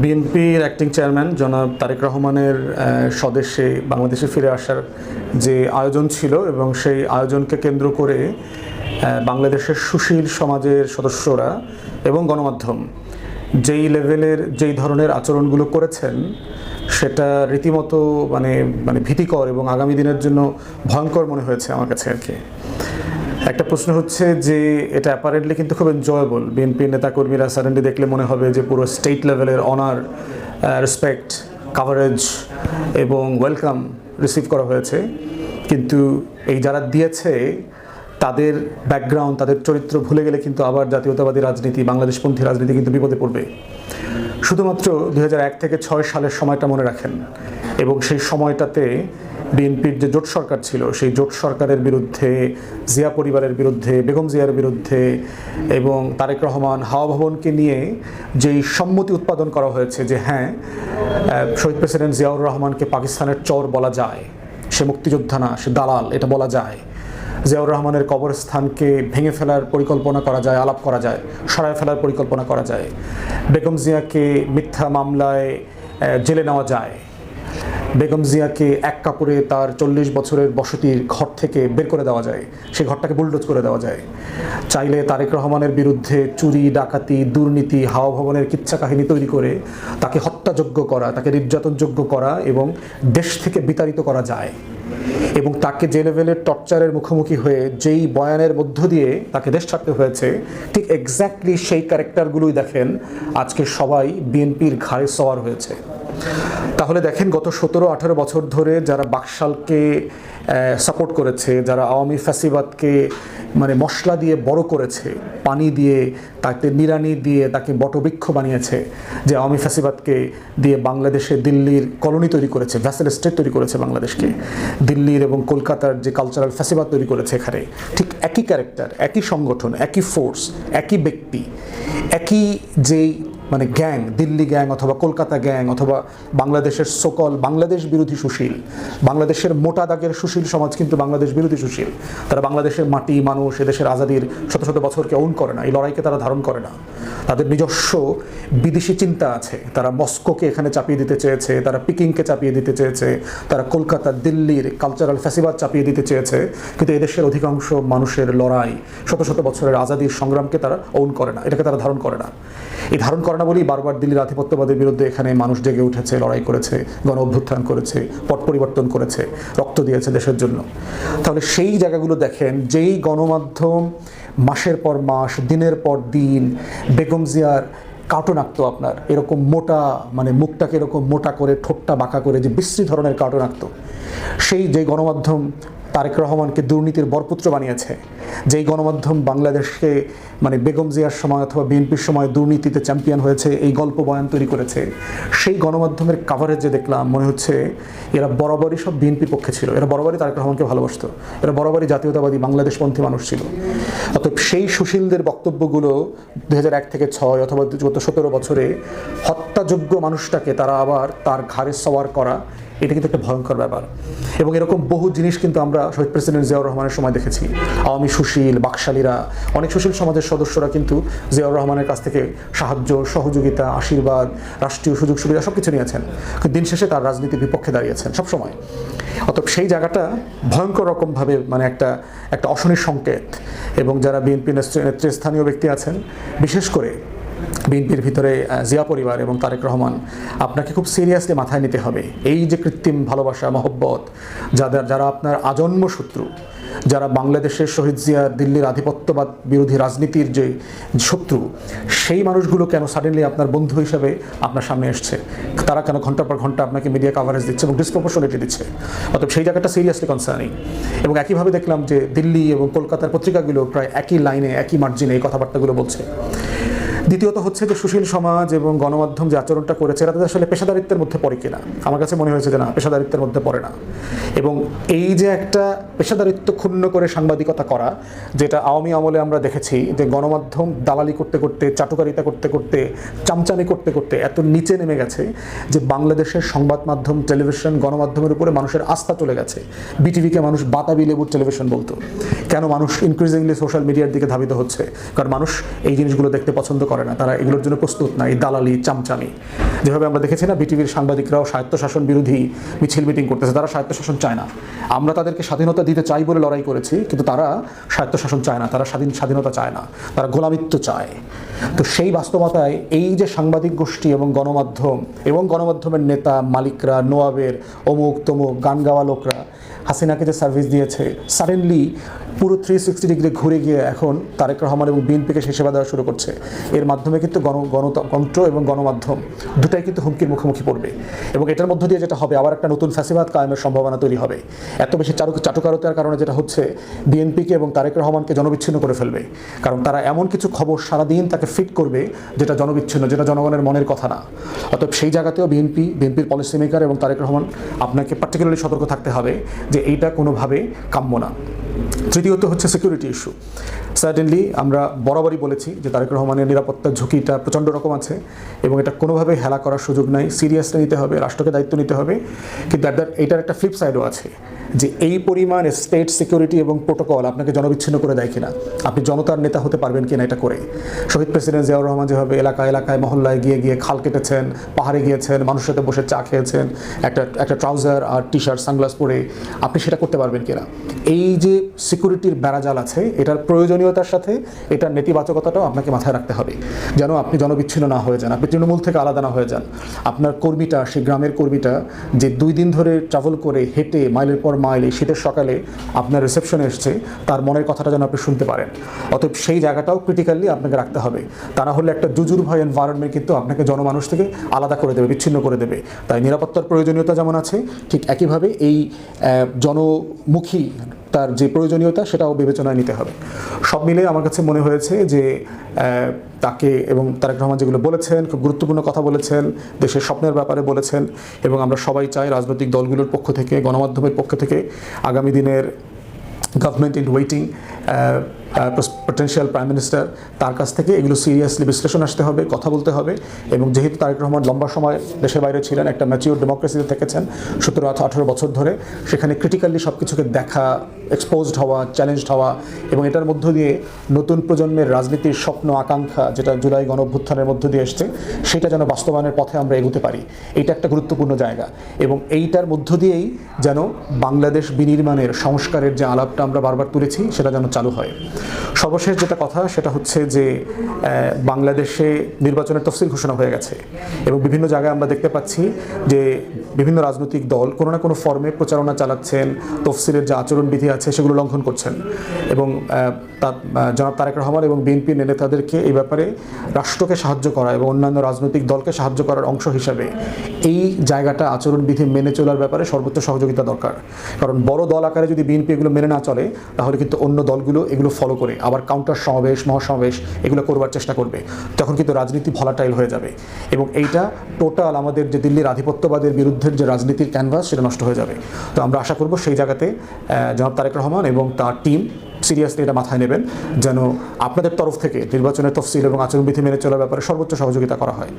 বিএনপির acting chairman জনাব তারেক রহমানের স্বদেশে বাংলাদেশে ফিরে আসার যে আয়োজন ছিল এবং সেই আয়োজনকে কেন্দ্র করে বাংলাদেশের সুশীল সমাজের সদস্যরা এবং গণমাধ্যম যেই লেভেলের, যেই ধরনের আচরণগুলো করেছেন, সেটা রীতিমতো মানে মানে ভীতিকর এবং আগামী দিনের জন্য ভয়ঙ্কর মনে হয়েছে আমার কাছে আর কি। একটা প্রশ্ন হচ্ছে যে এটা অ্যাপারেন্টলি কিন্তু খুব এনজয়েবল বিএনপি নেতাকর্মীরা সাডেনলি দেখলে মনে হবে যে পুরো স্টেট লেভেলের অনার রেসপেক্ট কাভারেজ এবং ওয়েলকাম রিসিভ করা হয়েছে। কিন্তু এই যারা দিয়েছে, তাদের ব্যাকগ্রাউন্ড তাদের চরিত্র ভুলে গেলে কিন্তু আবার জাতীয়তাবাদী রাজনীতি, বাংলাদেশপন্থী রাজনীতি কিন্তু বিপদে পড়বে। শুধুমাত্র দু হাজার এক থেকে ছয় সালের সময়টা মনে রাখেন। এবং সেই সময়টাতে বিএনপির যে জোট সরকার ছিল, সেই জোট সরকারের বিরুদ্ধে, জিয়া পরিবারের বিরুদ্ধে, বেগম জিয়ার বিরুদ্ধে এবং তারেক রহমান, হাওয়া ভবনকে নিয়ে যেই সম্মতি উৎপাদন করা হয়েছে যে হ্যাঁ শহীদ প্রেসিডেন্ট জিয়াউর রহমানকে পাকিস্তানের চর বলা যায়, সে মুক্তিযোদ্ধা না, সে দালাল, এটা বলা যায়। জিয়াউর রহমানের কবরস্থানকে ভেঙে ফেলার পরিকল্পনা করা যায়, আলাপ করা যায়, সরায় ফেলার পরিকল্পনা করা যায়। বেগম জিয়াকে মিথ্যা মামলায় জেলে নেওয়া যায়। বেগম জিয়াকে এক কাপড়ে তার চল্লিশ বছরের বসতির ঘর থেকে বের করে দেওয়া যায়। সেই ঘরটাকে বুলডোজ করে দেওয়া যায়। চাইলে তারেক রহমানের বিরুদ্ধে চুরি, ডাকাতি, দুর্নীতি হাওয়া ভবনের কিচ্ছা কাহিনী তৈরি করে তাকে হত্যাযোগ্য করা, তাকে নির্যাতনযোগ্য করা এবং দেশ থেকে বিতাড়িত করা যায় এবং তাকে যে টর্চারের মুখোমুখি হয়ে যেই বয়ানের মধ্য দিয়ে তাকে দেশ ছাড়তে হয়েছে, ঠিক এক্স্যাক্টলি সেই ক্যারেক্টারগুলোই দেখেন আজকে সবাই বিএনপির ঘাড়ে সওয়ার হয়েছে। তাহলে দেখেন গত সতেরো, আঠারো বছর ধরে যারা বাকশালকে সাপোর্ট করেছে, যারা আওয়ামী ফ্যাসিবাদকে মানে মশলা দিয়ে বড় করেছে, পানি দিয়ে তাকে নিরানি দিয়ে তাকে বটবৃক্ষ বানিয়েছে, যে আওয়ামী ফ্যাসিবাদকে দিয়ে বাংলাদেশে দিল্লির কলোনি তৈরি করেছে, ভ্যাসেল স্টেট তৈরি করেছে বাংলাদেশকে। দিল্লির এবং কলকাতার যে কালচারাল ফ্যাসিবাদ তৈরি করেছে এখানে, ঠিক একই ক্যারেক্টার একই সংগঠন, একই ফোর্স একই ব্যক্তি, একই যেই মানে গ্যাং দিল্লি গ্যাং অথবা কলকাতা গ্যাং অথবা বাংলাদেশের সকল বাংলাদেশ বিরোধী সুশীল, বাংলাদেশের মোটা দাগের সুশীল সমাজ কিন্তু বাংলাদেশ বিরোধী সুশীল। তারা বাংলাদেশের মাটি মানুষ, এদেশের আজাদির শত শত বছরকে অন করে না, এই লড়াইকে তারা করে না। তাদের নিজস্ব বিদেশি চিন্তা আছে। তারা মস্কোকে এখানে চাপিয়ে দিতে চেয়েছে, তারা পিকিংকে চাপিয়ে দিতে চেয়েছে, তারা কলকাতা, দিল্লির কালচারাল ফ্যাসিবাদ চাপিয়ে দিতে চেয়েছে। কিন্তু এদেশের অধিকাংশ মানুষের লড়াই শত শত বছরের আজাদির সংগ্রামকে তারা ওন করে না, এটাকে তারা ধারণ করে না। এই ধারণ করে না বলেই বারবার দিল্লির আধিপত্যবাদের বিরুদ্ধে এখানে মানুষ জেগে উঠেছে, লড়াই করেছে, গণ অভ্যুত্থান করেছে, পট পরিবর্তন করেছে, রক্ত দিয়েছে দেশের জন্য। তাহলে সেই জায়গাগুলো দেখেন, যেই গণমাধ্যম মাসের পর মাস, দিনের পর দিন, বেগম জিয়ার কার্টুন আঁকতো আপনার। এরকম মোটা মানে মুখটাকে এরকম মোটা করে, ঠোঁটটা বাঁকা করে যে বিশ্রী ধরনের কার্টুন আঁকতো। সেই যে গণমাধ্যম তারেক রহমানকে দুর্নীতির বরপুত্র বানিয়েছে। যেই গণমাধ্যম বাংলাদেশকে মানে বেগম জিয়ার সময় অথবা বিএনপির সময় দুর্নীতিতে চ্যাম্পিয়ন হয়েছে, এই গল্প বয়ান তৈরি করেছে। সেই গণমাধ্যমের কাভারেজ দেখলাম, মনে হচ্ছে এরা বরাবরই সব বিএনপির পক্ষে ছিল। এরা বরাবরই তারেক রহমানকে ভালোবাসত। এরা বরাবরই জাতীয়তাবাদী বাংলাদেশপন্থী মানুষ ছিল। অতএব সেই সুশীলদের বক্তব্যগুলো দু থেকে ছয় অথবা গত সতেরো বছরে হত্যাযোগ্য মানুষটাকে তারা আবার তার ঘাড়ে সওয়ার করা এটা কিন্তু একটা ভয়ঙ্কর ব্যাপার। এবং এরকম বহু জিনিস কিন্তু আমরা শহীদ প্রেসিডেন্ট জিয়াউর রহমানের সময় দেখেছি। আওয়ামী সুশীল, বাকশালীরা, অনেক সুশীল সমাজের সদস্যরা কিন্তু জিয়াউর রহমানের কাছ থেকে সাহায্য, সহযোগিতা, আশীর্বাদ, রাষ্ট্রীয় সুযোগ সুবিধা সব কিছু নিয়েছেন দিন শেষে তার রাজনীতির বিপক্ষে দাঁড়িয়েছেন সবসময়। অতএব সেই জায়গাটা ভয়ঙ্কর রকমভাবে মানে একটা একটা অশনির সংকেত এবং যারা বিএনপি নেতৃস্থানীয় ব্যক্তি আছেন, বিশেষ করে বিএনপির ভিতরে জিয়া পরিবার এবং তারেক রহমান, আপনাকে খুব সিরিয়াসলি মাথায় নিতে হবে। এই যে কৃত্রিম ভালোবাসা, মহব্বত, যাদের, যারা আপনার আজন্ম শত্রু, যারা বাংলাদেশের শহীদ জিয়া দিল্লির আধিপত্যবাদ বিরোধী রাজনীতির যে শত্রু, সেই মানুষগুলো কেন সাডেনলি আপনার বন্ধু হিসাবে আপনার সামনে এসছে? তারা কেন ঘণ্টার পর ঘণ্টা আপনাকে মিডিয়া কাভারেজ দিচ্ছে এবং ডিসপ্রপোর্শনেটলি দিচ্ছে? অতএব সেই জায়গাটা সিরিয়াসলি কনসার্নিং এবং একইভাবে দেখলাম যে দিল্লি এবং কলকাতার পত্রিকাগুলো প্রায় একই লাইনে একই মার্জিনে এই কথাবার্তাগুলো বলছে। দ্বিতীয়ত হচ্ছে যে সুশীল সমাজ এবং গণমাধ্যম যে আচরণটা করেছে এরা তাদের আসলে পেশাদারিত্বের মধ্যে পড়ে কিনা? আমার কাছে মনে হয়েছে যে না, পেশাদারিত্বের মধ্যে পড়ে না। এবং এই যে একটা পেশাদারিত্ব ক্ষুণ্ণ করে সাংবাদিকতা করা, যেটা আওয়ামী আমলে আমরা দেখেছি যে গণমাধ্যম দালালি করতে করতে, চাটুকারিতা করতে করতে, চামচামি করতে করতে এত নিচে নেমে গেছে যে বাংলাদেশের সংবাদ মাধ্যম, টেলিভিশন, গণমাধ্যমের উপরে মানুষের আস্থা চলে গেছে। বিটিভিকে মানুষ বাতাবি লেবুর টেলিভিশন বলতো। কেন মানুষ ইনক্রিজিংলি সোশ্যাল মিডিয়ার দিকে ধাবিত হচ্ছে? কারণ মানুষ এই জিনিসগুলো দেখতে পছন্দ করে করে না, তারা এগুলোর জন্য প্রস্তুত না, এই দালালি, চামচামি। যেভাবে আমরা দেখেছি না, বিটিভির সাংবাদিকরাও স্বায়ত্তশাসন বিরোধী মিছিল মিটিং করতেছে, তারা স্বায়ত্তশাসন চায় না। আমরা তাদেরকে স্বাধীনতা দিতে চাই বলে লড়াই করেছি, কিন্তু তারা স্বায়ত্তশাসন চায় না, তারা স্বাধীন স্বাধীনতা চায় না, তারা গোলামিত্ব চায়। তো সেই বাস্তবতায় এই যে সাংবাদিক গোষ্ঠী এবং গণমাধ্যম এবং গণমাধ্যমের নেতা মালিকরা, নোয়াবের অমুক তমুক গান গাওয়া লোকরা, হাসিনাকে যে সার্ভিস দিয়েছে সাডেনলি পুরো থ্রি সিক্সটি ডিগ্রি ঘুরে গিয়ে এখন তারেক রহমান এবং বিএনপিকে সে সেবা দেওয়া শুরু করছে। এর মাধ্যমে কিন্তু গণ, গণতন্ত্র এবং গণমাধ্যম দুটাই কিন্তু হুমকির মুখোমুখি পড়বে। এবং এটার মধ্য দিয়ে যেটা হবে, আবার একটা নতুন ফ্যাসিবাদ কায়েমের সম্ভাবনা তৈরি হবে। এত বেশি চাটু চাটুকারতার কারণে যেটা হচ্ছে, বিএনপিকে এবং তারেক রহমানকে জনবিচ্ছিন্ন করে ফেলবে। কারণ তারা এমন কিছু খবর সারাদিন তাকে ফিট করবে যেটা জনবিচ্ছিন্ন, যেটা জনগণের মনের কথা না। অতএব সেই জায়গাতেও বিএনপি বিএনপির পলিসি মেকার এবং তারেক রহমান আপনাকে পার্টিকুলারলি সতর্ক থাকতে হবে যে এইটা কোনোভাবে কাম্য না। তৃতীয়ত হচ্ছে সিকিউরিটি ইস্যু সার্টেনলি আমরা বরাবরই বলেছি যে তারেক রহমানের নিরাপত্তার ঝুঁকিটা প্রচণ্ড রকম আছে এবং এটা কোনোভাবে হেলা করার সুযোগ নাই। সিরিয়াসলি নিতে হবে, রাষ্ট্রকে দায়িত্ব নিতে হবে। কিন্তু এটার একটা ফ্লিপ সাইডও আছে। যে এই পরিমাণ স্টেট সিকিউরিটি এবং প্রোটোকল আপনাকে জনবিচ্ছিন্ন করে দেয় কিনা, আপনি জনতার নেতা হতে পারবেন কিনা এটা করে। শহীদ প্রেসিডেন্ট জিয়াউর রহমান যেভাবে এলাকা এলাকায় মহল্লায় গিয়ে গিয়ে খাল কেটেছেন, পাহাড়ে গিয়েছেন, মানুষের সাথে বসে চা খেয়েছেন, একটা একটা ট্রাউজার আর টি শার্ট সানগ্লাস পরে আপনি সেটা করতে পারবেন কিনা? এই যে সিকিউরিটির বেড়াজাল আছে, এটার প্রয়োজনীয়তার সাথে এটার নেতিবাচকতাটাও আপনাকে মাথায় রাখতে হবে। যেন আপনি জনবিচ্ছিন্ন না হয়ে যান, আপনি তৃণমূল থেকে আলাদা না হয়ে যান। আপনার কর্মীটা, সেই গ্রামের কর্মীটা যে দুই দিন ধরে ট্রাভেল করে হেঁটে মাইলের পর মাইল শীতের সকালে আপনার রিসেপশনে এসছে, তার মনের কথাটা যেন আপনি শুনতে পারেন। অতএব সেই জায়গাটাও ক্রিটিক্যালি আপনাকে রাখতে হবে। তা না হলে একটা জুজুর ভয় এনভায়রনমেন্ট কিন্তু আপনাকে জনমানুষ থেকে আলাদা করে দেবে, বিচ্ছিন্ন করে দেবে। তাই নিরাপত্তার প্রয়োজনীয়তা যেমন আছে, ঠিক একইভাবে এই জনমুখী তার যে প্রয়োজনীয়তা সেটাও বিবেচনায় নিতে হবে। সব মিলে আমার কাছে মনে হয়েছে যে তাকে এবং তারেক রহমান যেগুলো বলেছেন, খুব গুরুত্বপূর্ণ কথা বলেছেন, দেশের স্বপ্নের ব্যাপারে বলেছেন এবং আমরা সবাই চাই রাজনৈতিক দলগুলোর পক্ষ থেকে, গণমাধ্যমের পক্ষ থেকে আগামী দিনের government in waiting potential prime minister তার কাছ থেকে এগুলো সিরিয়াসলি বিশ্লেষণ আসতে হবে, কথা বলতে হবে এবং যেহেতু তারেক রহমান লম্বা সময় দেশের বাইরে ছিলেন, একটা ম্যাচিওর ডেমোক্রেসিতে থেকেছেন, সতেরো আঠারো বছর ধরে, সেখানে ক্রিটিক্যালি সব কিছুকে দেখা এক্সপোজড হওয়া চ্যালেঞ্জড হওয়া এবং এটার মধ্য দিয়ে নতুন প্রজন্মের রাজনীতির স্বপ্ন, আকাঙ্ক্ষা যেটা জুলাই গণঅভ্যুত্থানের মধ্য দিয়ে এসছে, সেটা যেন বাস্তবায়নের পথে আমরা এগোতে পারি। এইটা একটা গুরুত্বপূর্ণ জায়গা এবং এইটার মধ্য দিয়েই যেন বাংলাদেশ বিনির্মাণের, সংস্কারের যে আলাপটা আমরা বারবার তুলেছি, সেটা যেন চালু হয়। সর্বশেষ যেটা কথা সেটা হচ্ছে যে বাংলাদেশে নির্বাচনের তফসিল ঘোষণা হয়ে গেছে। এবং বিভিন্ন জায়গায় আমরা দেখতে পাচ্ছি যে বিভিন্ন রাজনৈতিক দল কোনো না কোনো ফর্মে প্রচারণা চালাচ্ছেন তফসিলের যে আচরণবিধি আছে সেগুলো লঙ্ঘন করছেন। এবং আহ, তা- জনাব তারেক রহমান এবং বিএনপির নেতাদেরকে এই ব্যাপারে রাষ্ট্রকে সাহায্য করা এবং অন্যান্য রাজনৈতিক দলকে সাহায্য করার অংশ হিসাবে এই জায়গাটা আচরণবিধি মেনে চলার ব্যাপারে সর্বোচ্চ সহযোগিতা দরকার। কারণ বড় দল আকারে যদি বিএনপি এগুলো মেনে না চলে তাহলে কিন্তু অন্য দলগুলো এগুলো ফলো করে, আবার কাউন্টার সমাবেশ, মহাসমাবেশ, এগুলো করবার চেষ্টা করবে। তখন কিন্তু রাজনীতি ভলাটাইল হয়ে যাবে। এবং এইটা টোটাল আমাদের যে দিল্লির আধিপত্যবাদের বিরুদ্ধে যে রাজনীতির ক্যানভাস সেটা নষ্ট হয়ে যাবে। তো আমরা আশা করব সেই জায়গাতে জনাব তারেক রহমান এবং তার টিম সিরিয়াসলি এটা মাথায় নেবেন, যেন আপনাদের তরফ থেকে নির্বাচনের তফসিল এবং আচরণবিধি মেনে চলার ব্যাপারে সর্বোচ্চ সহযোগিতা করা হয়।